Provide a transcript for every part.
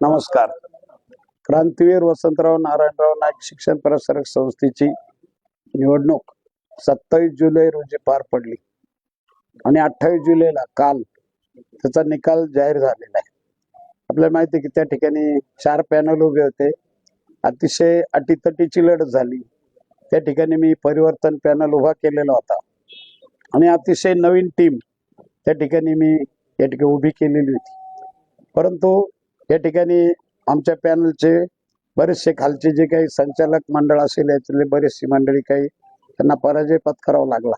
नमस्कार. क्रांतीवीर वसंतराव नारायणराव नाईक शिक्षण प्रसारक संस्थेची निवडणूक सत्तावीस जुलै रोजी पार पडली. आणि अठ्ठावीस जुलैला काल त्याचा निकाल जाहीर झालेला आहे. आपल्याला माहिती आहे की त्या ठिकाणी चार पॅनल उभे होते. अतिशय अटीतटीची लढत झाली. त्या ठिकाणी मी परिवर्तन पॅनल उभा केलेला होता. आणि अतिशय नवीन टीम त्या ठिकाणी मी या ठिकाणी उभी केलेली होती. परंतु या ठिकाणी आमच्या पॅनलचे बरेचसे खालचे जे काही संचालक मंडळ असेल यातले बरेचशी मंडळी काही त्यांना पराजय पत्करावा लागला.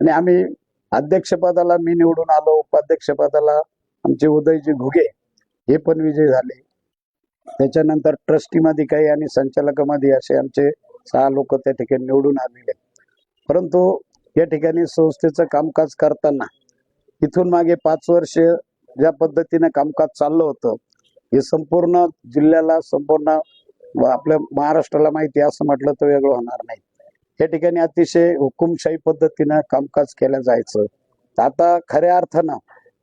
आणि आम्ही अध्यक्षपदाला मी निवडून आलो उपाध्यक्षपदाला आमचे उदयजी घुगे हे पण विजय झाले. त्याच्यानंतर ट्रस्टीमध्ये काही आणि संचालकामध्ये असे आमचे सहा लोक त्या ठिकाणी निवडून आलेले. परंतु या ठिकाणी संस्थेचं कामकाज करताना इथून मागे पाच वर्ष ज्या पद्धतीने कामकाज चाललं होतं हे संपूर्ण जिल्ह्याला संपूर्ण आपल्या महाराष्ट्राला माहिती आहे असं म्हटलं तर वेगळं होणार नाही. या ठिकाणी अतिशय हुकुमशाही पद्धतीनं कामकाज केलं जायचं. आता खऱ्या अर्थानं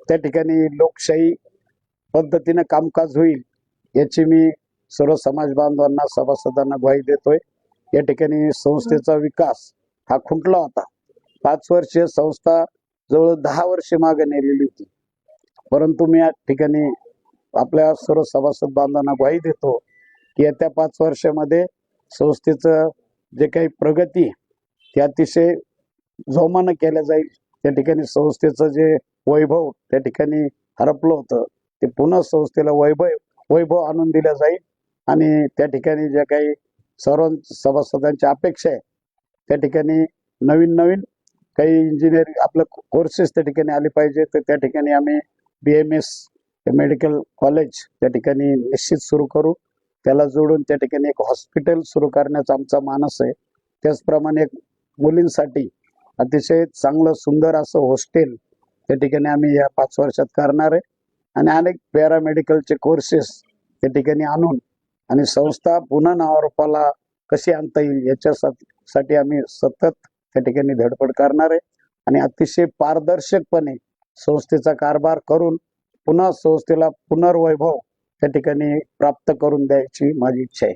त्या ठिकाणी लोकशाही पद्धतीनं कामकाज होईल याची मी सर्व समाज बांधवांना सभासदांना ग्वाही देतोय. या ठिकाणी संस्थेचा विकास हा खुंटला होता. पाच वर्षीय संस्था जवळ दहा वर्षे मागे नेलेली होती. परंतु मी या ठिकाणी आपल्या सर्व सभासद बांधवांना ग्वाही देतो की येत्या पाच वर्षामध्ये संस्थेचं जे काही प्रगती ती अतिशय जोमानं केल्या जाईल. त्या ठिकाणी संस्थेचं जे वैभव त्या ठिकाणी हरपलं होतं ते पुन्हा संस्थेला वैभव वैभव आणून दिलं जाईल. आणि त्या ठिकाणी ज्या काही सर्व सभासदांच्या अपेक्षा आहे त्या ठिकाणी नवीन नवीन काही इंजिनिअरिंग आपलं कोर्सेस त्या ठिकाणी आले पाहिजे तर त्या ठिकाणी आम्ही B M S medical college त्या ठिकाणी निश्चित सुरू करू. त्याला जोडून त्या ठिकाणी एक हॉस्पिटल सुरू करण्याचा आमचा मानस आहे. त्याचप्रमाणे एक मुलींसाठी अतिशय चांगलं सुंदर असं हॉस्टेल त्या ठिकाणी आम्ही या पाच वर्षात करणार आहे. आणि अनेक पॅरामेडिकलचे कोर्सेस त्या ठिकाणी आणून आणि संस्था पुन्हा नावारूपाला कशी आणता येईल याच्यासाठी आम्ही सतत त्या ठिकाणी धडपड करणार आहे. आणि अतिशय पारदर्शकपणे संस्थेचा कारभार करून पुन्हा संस्थेला पुनर्वैभव त्या ठिकाणी प्राप्त करून द्यायची माझी इच्छा आहे.